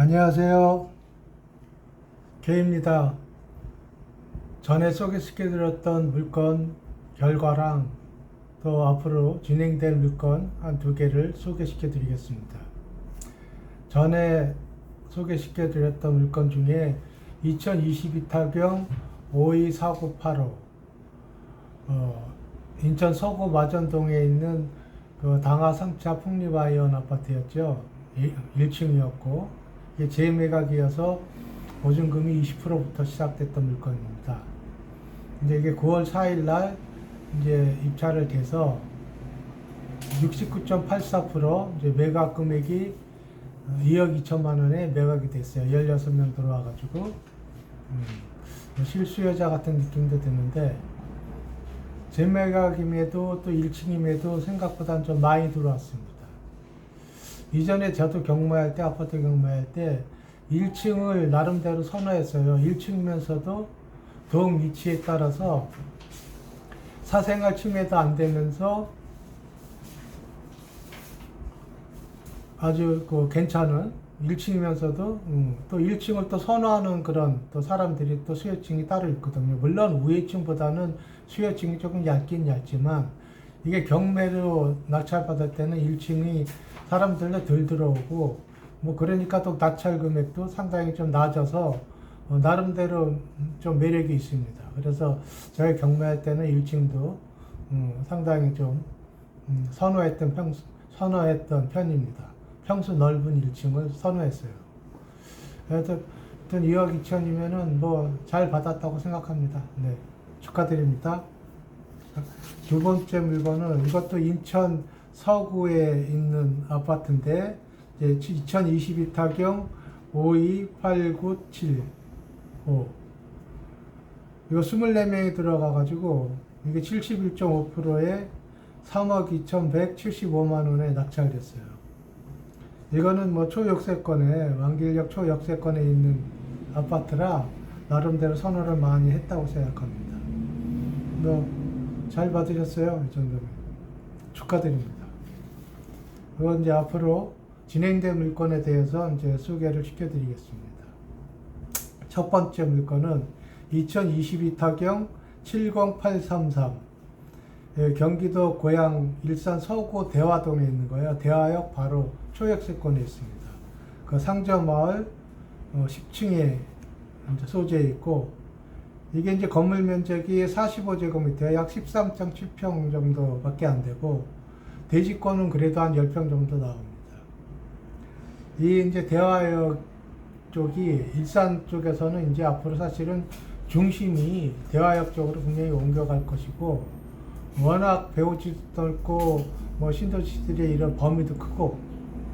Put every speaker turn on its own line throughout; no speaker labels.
안녕하세요. 개입니다. 전에 소개시켜드렸던 물건 결과랑 또 앞으로 진행될 물건 한 두 개를 소개시켜드리겠습니다. 전에 소개시켜드렸던 물건 중에 2022 타경 524985 어, 인천 서구 마전동에 있는 그 당하 상차 풍리바이온 아파트였죠. 1층이었고 이게 재매각이어서 보증금이 20%부터 시작됐던 물건입니다. 이제 이게 9월 4일 날 이제 입찰을 돼서 69.84% 이제 매각 금액이 2억 2천만 원에 매각이 됐어요. 16명 들어와가지고 음, 뭐 실수요자 같은 느낌도 드는데 재매각임에도 또 1층임에도 생각보다 좀 많이 들어왔습니다. 이전에 저도 경매할 때 아파트 경매할 때 1층을 나름대로 선호했어요. 1층이면서도 동 위치에 따라서 사생활 침해도 안 되면서 아주 그 괜찮은 1층이면서도 음, 또 1층을 또 선호하는 그런 또 사람들이 또 수요층이 따로 있거든요. 물론 우회층보다는 수요층이 조금 얇긴 얇지만 이게 경매로 낙찰받을 때는 1층이 사람들도 덜 들어오고 뭐 그러니까 또 낙찰 금액도 상당히 좀 낮아서 어, 나름대로 좀 매력이 있습니다. 그래서 저희 경매할 때는 1층도 음, 상당히 좀 음, 선호했던 편 선호했던 편입니다. 평수 넓은 1층을 선호했어요. 하여튼 2억 2천이면은 뭐 잘 받았다고 생각합니다. 네. 축하드립니다. 두 번째 물건은 이것도 인천 서구에 있는 아파트인데 이제 2022 타경 528975 이거 24명이 들어가 가지고 이게 71.5%에 3억 2,175만 원에 낙찰 됐어요. 이거는 뭐 초역세권에 왕길역 초역세권에 있는 아파트라 나름대로 선호를 많이 했다고 생각합니다. 뭐 잘 받으셨어요 이 정도면 축하드립니다. 그건 이제 앞으로 진행된 물건에 대해서 이제 소개를 시켜드리겠습니다. 첫 번째 물건은 2022 타경 70833 예, 경기도 고양 일산 서구 대화동에 있는 거예요. 대화역 바로 초역세권에 있습니다. 그 상저마을 어, 10층에 이제 소재해 있고 이게 이제 건물 면적이 45제곱미터 약 13.7평 정도밖에 안 되고 대지권은 그래도 한 10평 정도 나옵니다. 이 이제 대화역 쪽이 일산 쪽에서는 이제 앞으로 사실은 중심이 대화역 쪽으로 분명히 옮겨갈 것이고 워낙 배우지도 넓고 뭐 신도시들의 이런 범위도 크고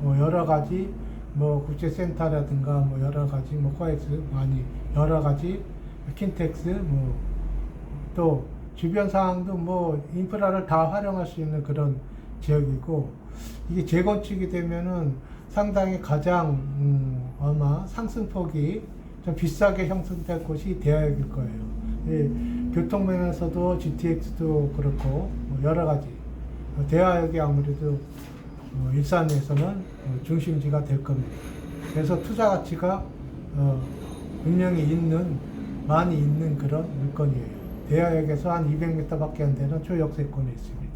뭐 여러 가지 뭐 국제센터라든가 뭐 여러 가지 뭐 코엑스 많이 여러 가지 킨텍스 뭐 또 주변 상황도 뭐 인프라를 다 활용할 수 있는 그런 지역이고 이게 재건축이 되면은 상당히 가장 음 아마 상승폭이 좀 비싸게 형성될 곳이 대화역일 거예요. 예, 교통면에서도 GTX도 그렇고 뭐 여러 가지 어, 대화역이 아무래도 어, 일산에서는 어, 중심지가 될 겁니다. 그래서 투자 가치가 어, 분명히 있는 많이 있는 그런 물건이에요. 대하역에서 한 200m밖에 안 되는 초역세권에 있습니다.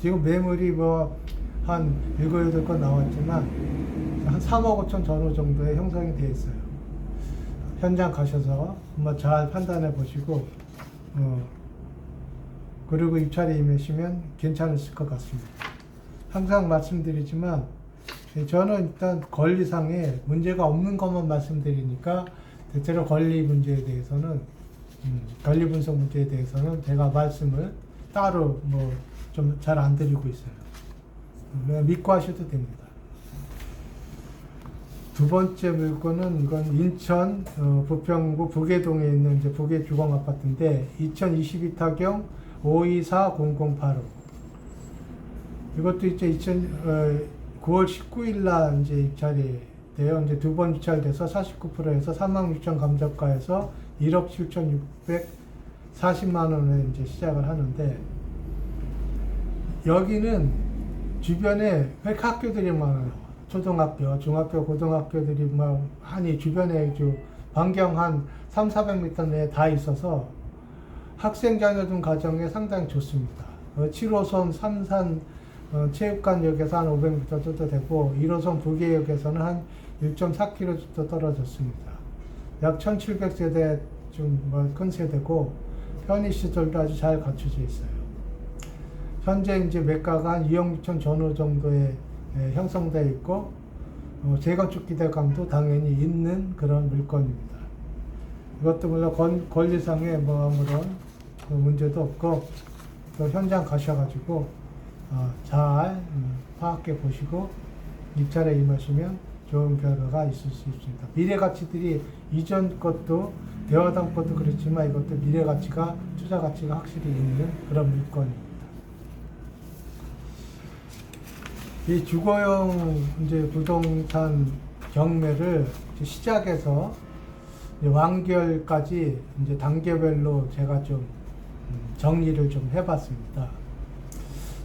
지금 매물이 뭐 한 7, 8건 나왔지만 한 3억 5천 전후 정도의 형성이 되어 있어요. 현장 가셔서 한번 잘 판단해 보시고 어, 그리고 입찰에 임하시면 괜찮으실 것 같습니다. 항상 말씀드리지만 예, 저는 일단 권리상에 문제가 없는 것만 말씀드리니까 대체로 권리 문제에 대해서는 음, 권리 분석 문제에 대해서는 제가 말씀을 따로 뭐 좀 잘 안 드리고 있어요. 그냥 믿고 하셔도 됩니다. 두 번째 물건은 이건 인천 어, 부평구 부계동에 있는 이제 부계 주공 아파트인데 2022 타경 524008호 이것도 이제 2000, 어, 9월 19일 날 이제 입찰이 돼요. 이제 두번 입찰돼서 49%에서 3만 6천 감정가에서 1억 7,640만 원에 이제 시작을 하는데 여기는 주변에 왜 학교들이 많아요. 초등학교, 중학교, 고등학교들이 막 한이 주변에 주 반경 한 3, 400m 내에 다 있어서 학생 자녀 등 가정에 상당히 좋습니다. 어, 7호선 삼산 어, 체육관역에서 한 500m 정도 되고 1호선 부계역에서는 한 1.4km 정도 떨어졌습니다. 약 1700세대 좀큰 세대고 편의시설도 아주 잘 갖춰져 있어요. 현재 이제 매가가 한 2억 6천 전후 정도에 예, 형성되어 있고 어, 재건축 기대감도 당연히 있는 그런 물건입니다. 이것도 물론 권, 권리상의 뭐 아무런 그 문제도 없고 또 현장 가셔가지고 어, 잘 음, 파악해 보시고 입찰에 임하시면 좋은 결과가 있을 수 있습니다. 미래 가치들이 이전 것도 대화당 것도 그렇지만 이것도 미래 가치가 투자 가치가 확실히 있는 그런 물건입니다. 이 주거용 이제 부동산 경매를 시작해서 이제 완결까지 이제 단계별로 제가 좀 음, 정리를 좀 해봤습니다.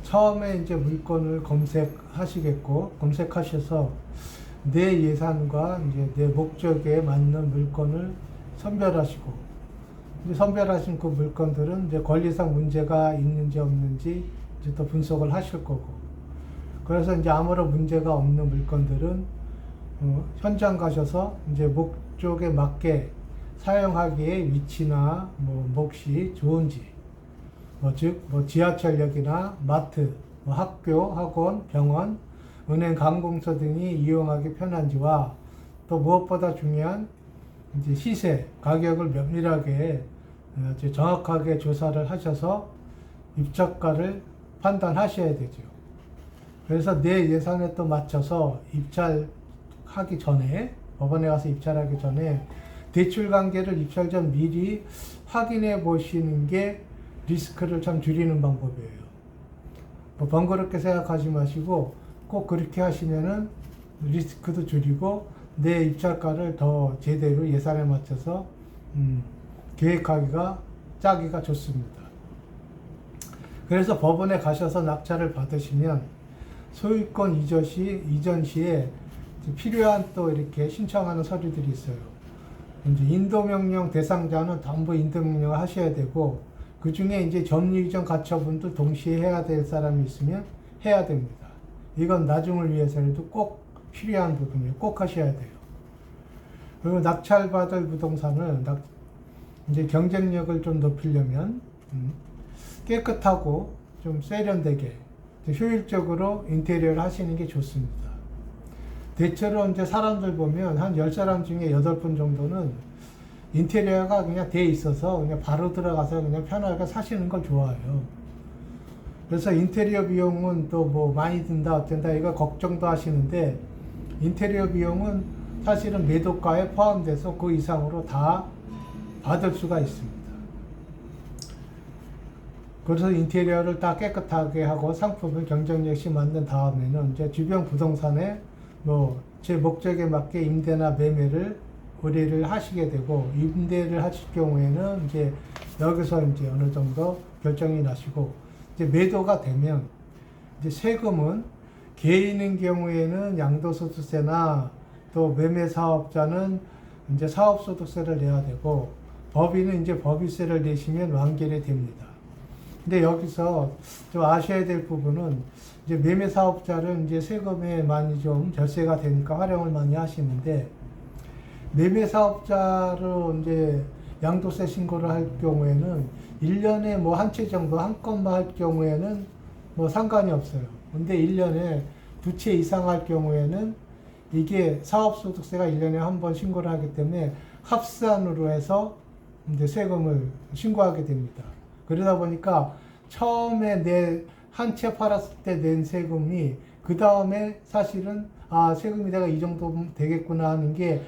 처음에 이제 물건을 검색하시겠고 검색하셔서 내 예산과 이제 내 목적에 맞는 물건을 선별하시고 이제 선별하신 그 물건들은 이제 권리상 문제가 있는지 없는지 이제 또 분석을 하실 거고 그래서 이제 아무런 문제가 없는 물건들은 어, 현장 가셔서 이제 목적에 맞게 사용하기에 위치나 뭐 몫이 좋은지 뭐 즉 뭐 지하철역이나 마트, 뭐 학교, 학원, 병원, 은행, 관공서 등이 이용하기 편한지와 또 무엇보다 중요한 이제 시세, 가격을 면밀하게 어, 이제 정확하게 조사를 하셔서 입찰가를 판단하셔야 되죠. 그래서 내 예산에 또 맞춰서 입찰하기 전에 법원에 가서 입찰하기 전에 대출 관계를 입찰 전 미리 확인해 보시는 게 리스크를 참 줄이는 방법이에요. 뭐 번거롭게 생각하지 마시고 꼭 그렇게 하시면은 리스크도 줄이고 내 입찰가를 더 제대로 예산에 맞춰서 음, 계획하기가 짜기가 좋습니다. 그래서 법원에 가셔서 낙찰을 받으시면 소유권 이전 시 이전 시에 필요한 또 이렇게 신청하는 서류들이 있어요. 이제 인도명령 대상자는 전부 인도명령을 하셔야 되고 그 중에 이제 점유 이전 가처분도 동시에 해야 될 사람이 있으면 해야 됩니다. 이건 나중을 위해서라도 꼭 필요한 부분이에요. 꼭 하셔야 돼요. 그리고 낙찰받을 부동산을 낙, 이제 경쟁력을 좀 높이려면 음, 깨끗하고 좀 세련되게 효율적으로 인테리어를 하시는 게 좋습니다. 대체로 이제 사람들 보면 한 10사람 중에 8분 정도는 인테리어가 그냥 돼 있어서 그냥 바로 들어가서 그냥 편하게 사시는 걸 좋아해요. 그래서 인테리어 비용은 또 뭐 많이 든다 어쩐다 이거 걱정도 하시는데 인테리어 비용은 사실은 매도가에 포함돼서 그 이상으로 다 받을 수가 있습니다. 그래서 인테리어를 다 깨끗하게 하고 상품을 경쟁력시 만든 다음에는 이제 주변 부동산에 뭐 제 목적에 맞게 임대나 매매를 의뢰를 하시게 되고 임대를 하실 경우에는 이제 여기서 이제 어느 정도 결정이 나시고 이제 매도가 되면 이제 세금은 개인인 경우에는 양도소득세나 또 매매 사업자는 이제 사업소득세를 내야 되고 법인은 이제 법인세를 내시면 완결이 됩니다. 근데 여기서 좀 아셔야 될 부분은 이제 매매 사업자를 이제 세금에 많이 좀 절세가 되니까 활용을 많이 하시는데 매매 사업자로 이제 양도세 신고를 할 경우에는 1년에 뭐 한 채 정도 한 건만 할 경우에는 뭐 상관이 없어요. 근데 1년에 두 채 이상 할 경우에는 이게 사업소득세가 1년에 한 번 신고를 하기 때문에 합산으로 해서 이제 세금을 신고하게 됩니다. 그러다 보니까 처음에 내 한 채 팔았을 때 낸 세금이 그 다음에 사실은 아 세금이 내가 이 정도 되겠구나 하는 게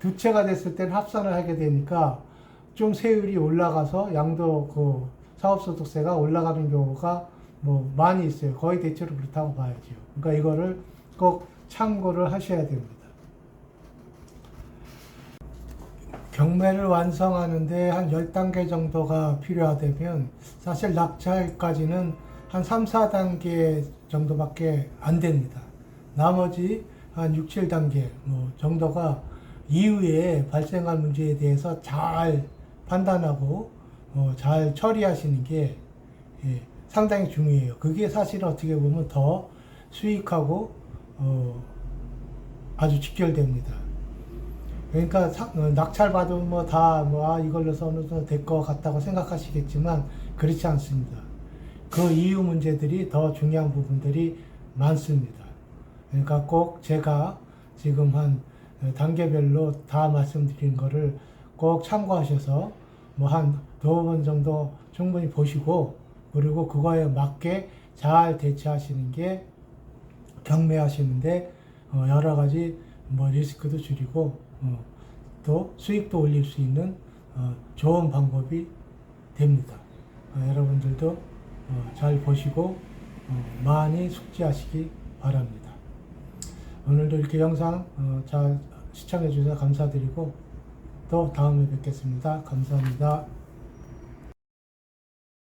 두 채가 됐을 때는 합산을 하게 되니까 좀 세율이 올라가서 양도 그 사업소득세가 올라가는 경우가 뭐 많이 있어요. 거의 대체로 그렇다고 봐야죠. 그러니까 이거를 꼭 참고를 하셔야 됩니다. 경매를 완성하는데 한 10단계 정도가 필요하다면 사실 낙찰까지는 한 3, 4단계 정도밖에 안 됩니다. 나머지 한 6, 7단계 뭐 정도가 이후에 발생할 문제에 대해서 잘 판단하고 어, 잘 처리하시는 게 예, 상당히 중요해요. 그게 사실은 어떻게 보면 더 수익하고 어, 아주 직결됩니다. 그러니까 사- 어, 낙찰 받으면 뭐다뭐 아, 이걸로서 어느 정도 될 것 같다고 생각하시겠지만 그렇지 않습니다. 그 이유 문제들이 더 중요한 부분들이 많습니다. 그러니까 꼭 제가 지금 한 어, 단계별로 다 말씀드린 거를 꼭 참고하셔서 뭐 한 두어 번 정도 충분히 보시고 그리고 그거에 맞게 잘 대처하시는 게 경매하시는데 어, 여러 가지 뭐 리스크도 줄이고 어, 또 수익도 올릴 수 있는 어, 좋은 방법이 됩니다. 어, 여러분들도 어, 잘 보시고 어, 많이 숙지하시기 바랍니다. 오늘도 이렇게 영상 어, 잘 시청해 주셔서 감사드리고 또 다음에 뵙겠습니다. 감사합니다.